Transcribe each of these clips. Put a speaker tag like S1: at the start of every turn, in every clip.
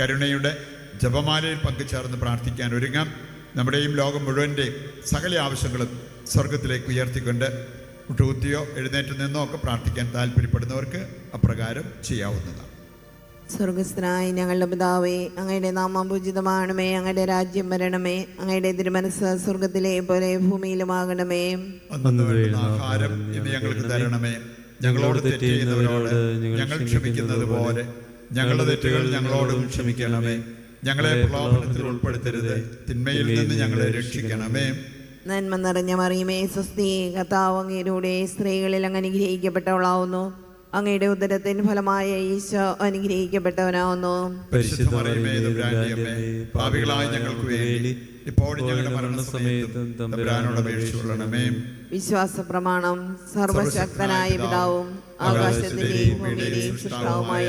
S1: കരുണയുടെ ജപമാലയിൽ പങ്കുചേർന്ന് പ്രാർത്ഥിക്കാൻ ഒരുങ്ങാം. നമ്മുടെയും ലോകം മുഴുവന്റെയും സകല ആവശ്യങ്ങളും സ്വർഗത്തിലേക്ക് ഉയർത്തിക്കൊണ്ട് മുട്ടുകുത്തിയോ എഴുന്നേറ്റ് നിന്നോ ഒക്കെ പ്രാർത്ഥിക്കാൻ താല്പര്യപ്പെടുന്നവർക്ക് അപ്രകാരം ചെയ്യാവുന്നതാണ്.
S2: സ്വർഗസ്ഥനായ ഞങ്ങളുടെ പിതാവേ അങ്ങയുടെ നാമം പൂജിതമാണമേ അങ്ങയുടെ രാജ്യം വരണമേ അങ്ങയുടെ തിരുമനസ് സ്വർഗത്തിലെ പോലെ ഭൂമിയിലുമാകണമേ.
S1: ആഹാരം ഇന്ന് ഞങ്ങൾക്ക് തരണമേ. ഞങ്ങളോട് തെറ്റ് ചെയ്യുന്നവരോട് ഞങ്ങൾ ക്ഷമിക്കുന്നത് പോലെ ഞങ്ങളുടെ തെറ്റുകൾ ഞങ്ങളോടും ക്ഷമിക്കണമേ ഞങ്ങളെ പ്രലോഭനത്തിൽ ഉൾപ്പെടുത്തരുത്. തിന്മയിൽ നിന്ന് ഞങ്ങളെ രക്ഷിക്കണമേ
S2: നന്മ നിറഞ്ഞ മറിയുമേ സ്വസ്തി കർത്താവ് അങ്ങയിലൂടെ സ്ത്രീകളിൽ അങ്ങ് അനുഗ്രഹിക്കപ്പെട്ടവളാവുന്നു. അങ്ങയുടെ ഉദരത്തിൻ ഫലമായ ഈശോ അനുഗ്രഹിക്കപ്പെട്ടവനാവുന്നു.
S1: പരിശുദ്ധ മറിയമേ തമ്പുരാന്റെ പാപികളായ ഞങ്ങൾക്ക് വേണ്ടി ഇപ്പോഴും ഞങ്ങളുടെ മരണസമയത്തും തമ്പുരാനോട് അപേക്ഷിച്ചുകൊള്ളണമേ.
S2: വിശ്വാസ പ്രമാണം സർവശക്തനായ പിതാവും ആകാശത്തിന്റെയും സൃഷ്ടാവുമായ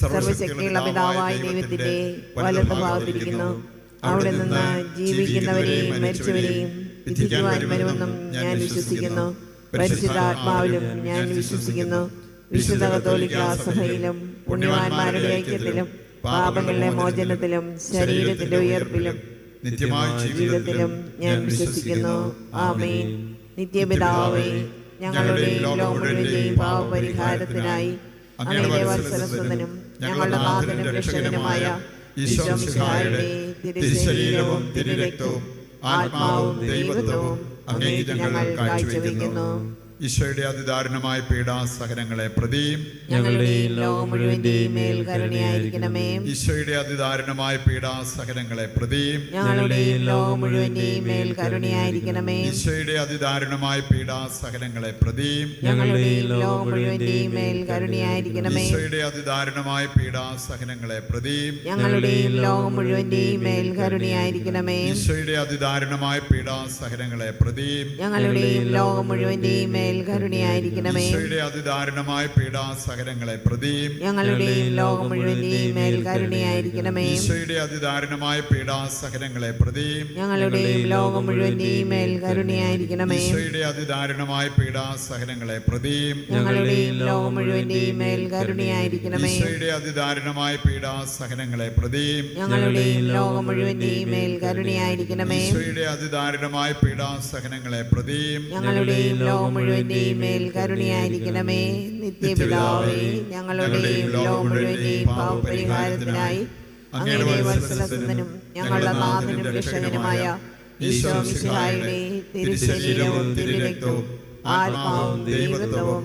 S2: സർവശക്തിയുള്ള പിതാവായ ദൈവത്തിന്റെ വലത്ത് ഭാഗത്തിരിക്കുന്നു അവിടെ നിന്ന് ജീവിക്കുന്നവരെയും മരിച്ചവരെയും വിധിക്കുവാൻ വരുമെന്നും ഞാൻ വിശ്വസിക്കുന്നു. പരിശുദ്ധാത്മാവിലും ഞാൻ വിശ്വസിക്കുന്നു. വിശുദ്ധ കത്തോലിക്ക സഭയിലും പുണ്യവാന്മാരുടെ ഐക്യത്തിലും പാപങ്ങളുടെ മോചനത്തിലും ശരീരത്തിന്റെ ഉയർപ്പിലും
S1: നിത്യമായ
S2: ജീവിതത്തിലും ഞാൻ വിശ്വസിക്കുന്നു. ആമേൻ. നിത്യപിതാവേ ഞങ്ങളുടെ ലോകം മുഴുവന്റെയും പാവപരിഹാരത്തിനായി അങ്ങയുടെ വത്സരസ്വതനും ഞങ്ങളുടെ നാഥനും രക്ഷകനുമായ ഈശോ മിശിഹായുടെ തിരുശരീരവും തിരുരക്തവും ആത്മാവും ദൈവത്വവും അങ്ങേക്ക് ഞങ്ങൾ കാഴ്ചവെക്കുന്നു.
S1: ഈശോയുടെ അതിദാരുണമായ പീഡാസഹനങ്ങളെ പ്രതിയും ഈശോയുടെ അതിദാരുണമായ പീഡാസഹനങ്ങളെ പ്രതിയും
S2: ഞങ്ങളുടെയും ലോകം മുഴുവന്റെയും കരുണയായിരിക്കണമേ.
S1: ഈശോയുടെ അതിദാരുണമായ പീഡാസഹനങ്ങളെ പ്രതിയും
S2: ഞങ്ങളുടെയും ലോകം മുഴുവന്റെയും കരുണയായിരിക്കണമേ.
S1: ഈശോയുടെ അതിദാരുണമായ പീഡാസഹനങ്ങളെ പ്രതിയും
S2: ഞങ്ങളുടെയും ലോകം മുഴുവന്റെയും കരുണയായിരിക്കണമേ.
S1: ഈശോയുടെ അതിദാരുണമായ പീഡാസഹനങ്ങളെ പ്രതിയും
S2: ഞങ്ങളുടെയും ലോകം മുഴുവന്റെയും മേൽ കരുണയായിരിക്കണമേ.
S1: അതിദാരുണമായ പീഡാസഹനങ്ങളെ പ്രതിയും
S2: ഞങ്ങളുടെയും ലോകം മുഴുവന്റെയും മേൽ കരുണയായിരിക്കണമേ.
S1: ഈശോയുടെ അതിദാരുണമായ പീഡാസഹനങ്ങളെ പ്രതിയും
S2: ഞങ്ങളുടെയും ലോകം മുഴുവന്റെയും മേൽ കരുണയായിരിക്കണമേ.
S1: ഈശോയുടെ അതിദാരുണമായ പീഡാസഹനങ്ങളെ പ്രതിയും
S2: ഞങ്ങളുടെയും ലോകം മുഴുവന്റെയും മേൽ കരുണയായിരിക്കണമേ.
S1: ഈശോയുടെ അതിദാരുണമായ പീഡാസഹനങ്ങളെ പ്രതിയും
S2: ഞങ്ങളുടെയും ലോകം മുഴുവന്റെയും മേൽ കരുണയായിരിക്കണമേ.
S1: ഈശോയുടെ അതിദാരുണമായ പീഡാസഹനങ്ങളെ പ്രതിയും
S2: ഞങ്ങളുടെയും ലോകം മുഴുവന്റെയും മേൽ കരുണയായിരിക്കണമേ. നിത്യപിതാവേ ഞങ്ങളുടെയും ലോകം മുഴുവന്റെയും പാവപരിഹാരത്തിനായി അങ്ങയുടെ വത്സലസുന്ദനും ഞങ്ങളുടെ നാഥനും രക്ഷകനുമായ ഈശോ മിശിഹായുടെ തിരുശരീരവും തിരുരക്തവും ആത്മാവും ദൈവത്വവും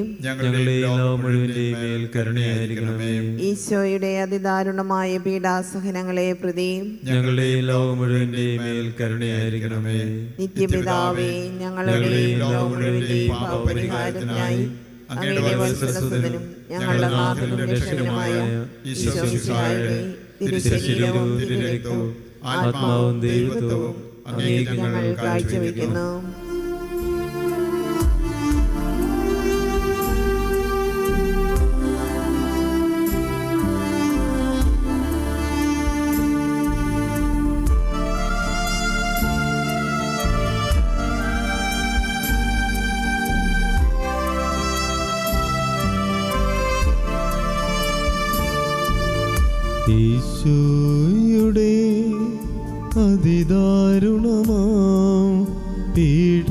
S1: ഞങ്ങളുടെ ലോകം മുഴുവന്റെയും മേൽ കരുണയായിരിക്കണമേ.
S2: ഈശോയുടെ അതിദാരുണമായ പീഡാസഹനങ്ങളെ പ്രതി
S1: ഞങ്ങളുടെ ലോകം മുഴുവന്റെയും മേൽ കരുണയായിരിക്കണമേ.
S2: നിത്യപിതാവേ ഞങ്ങളുടെ ലോകം മുഴുവന്റെയും പാപപരിഹാരത്തിനായി അങ്ങയുടെ വത്സലസുതനും ഞങ്ങളുടെ നാഥനും രക്ഷകനുമായ ഈശോ മിശിഹായുടെ തിരുശരീരവും തിരുരക്തവും ആത്മാവും ദൈവത്വവും അങ്ങേക്ക് ഞങ്ങൾ കാഴ്ചവെക്കുന്നു.
S3: ഈശോയുടെ അതിദാരുണമാം പീഠ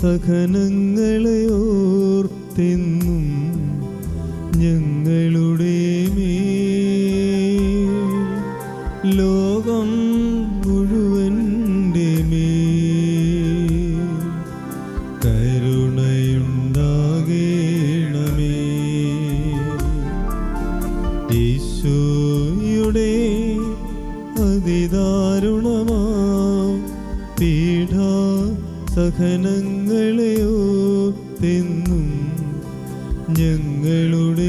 S3: സഹനങ്ങളെ ഞങ്ങളുടെ സഹനങ്ങളെയോ തെന്നും ഞങ്ങളുടെ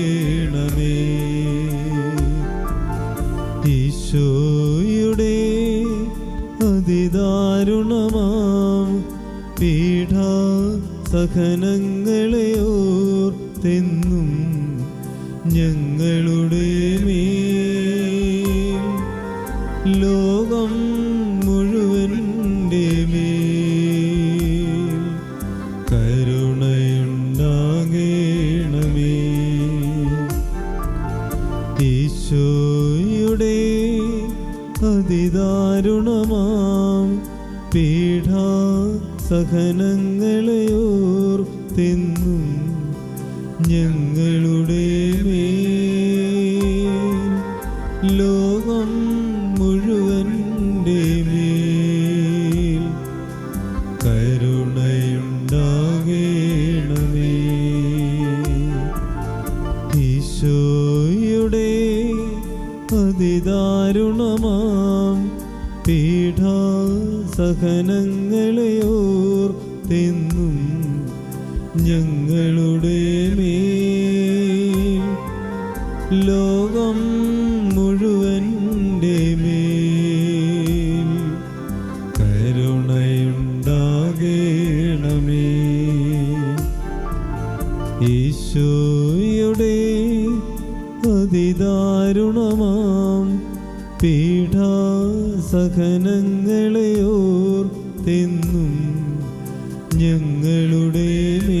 S3: സഹനങ്ങളെ ഞങ്ങളുടെ മേ ലോകം മുഴുവന്റെ കരുണയുണ്ടാകേണമേ. ഈശോയുടെ അതിദാരുണമാം പീഠാ തിന്നും ഞങ്ങളുടെ മേൽ.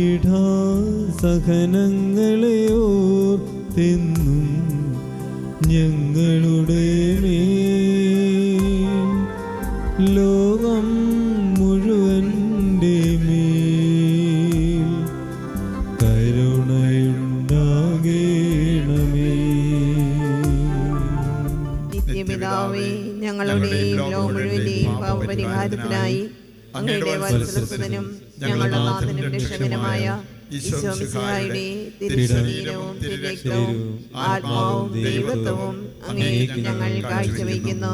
S3: സഹനങ്ങളെ ഓർത്തെന്നും ഞങ്ങളുടെ മേൽ. ലോകം മുഴുവന്റെ മേൽ. കരുണയുണ്ടാകേണമേ.
S2: നിത്യപിതാവേ ഞങ്ങളുടെയും ലോകം മുഴുവന്റെയും പാപപരിഹാരത്തിനായി അങ്ങയുടെ വത്സലസുതനും ഞങ്ങളുടെ നാഥനും രക്ഷകനുമായ ഈശോ മിശിഹായുടെ തിരുശരീരവും തിരുരക്തവും ആത്മാവും ദൈവത്വവും അങ്ങേക്ക് ഞങ്ങൾ കാഴ്ചവെക്കുന്നു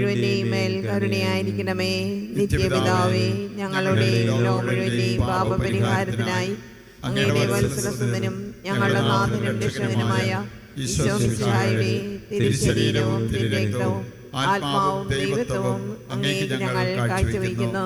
S2: മുഴുവന്റെയും മേൽ കരുണയായിരിക്കണമേ. നിത്യപിതാവേ ഞങ്ങളുടെ ലോകം മുഴുവന്റെയും പാപപരിഹാരത്തിനായി അങ്ങയുടെ വത്സരസുന്ദനും ഞങ്ങളുടെ നാഥനും രക്ഷകനുമായ ഈശോയുടെ തിരുശരീരവും തിരുരക്തവും ആത്മാവും ദൈവത്വവും അങ്ങേക്ക് ഞങ്ങൾ കാഴ്ചവെക്കുന്നു.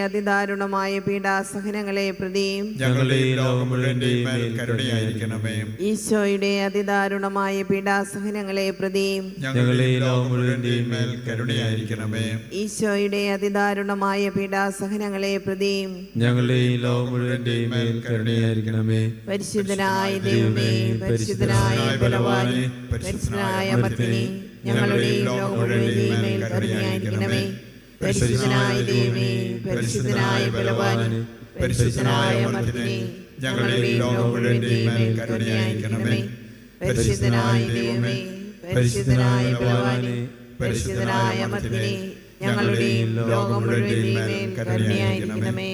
S2: അതിദാരുണമായ പീഡാസഹനങ്ങളെ പ്രതിയും ഈശോയുടെ അതിദാരുണമായ പീഡാസഹനങ്ങളെ പ്രതിയും ഈശോയുടെ അതിദാരുണമായ പീഡാസഹനങ്ങളെ പ്രതിയും
S3: ഞങ്ങളുടെ ഈ ലോകം മുഴുവന്റെയും മേൽ കരുണയായിരിക്കണമേ.
S2: പരിശുദ്ധനായ ദൈവമേ പരിശുദ്ധനായ ബലവാനെ പരിശുദ്ധനായ മർത്തിനെ ഞങ്ങളുടെ ലോകം മുഴുവൻ മേൽ കരുണയായിരിക്കണമേ. പരിശുദ്ധനായ ദൈവമേ പരിശുദ്ധനായ ബലവാനെ പരിശുദ്ധനായ മർദ്ദനെ ഞങ്ങളുടെ ലോകം മുഴുവന്റെയും മേൽ കരുണയായിരിക്കണമേ. പരിശുദ്ധനായ ദൈവമേ പരിശുദ്ധനായ ബലവാനെ പരിശുദ്ധനായ മർദ്ദനെ ഞങ്ങളുടെ ലോകം മുഴുവന്റെയും മേൽ കരുണയായിരിക്കണമേ.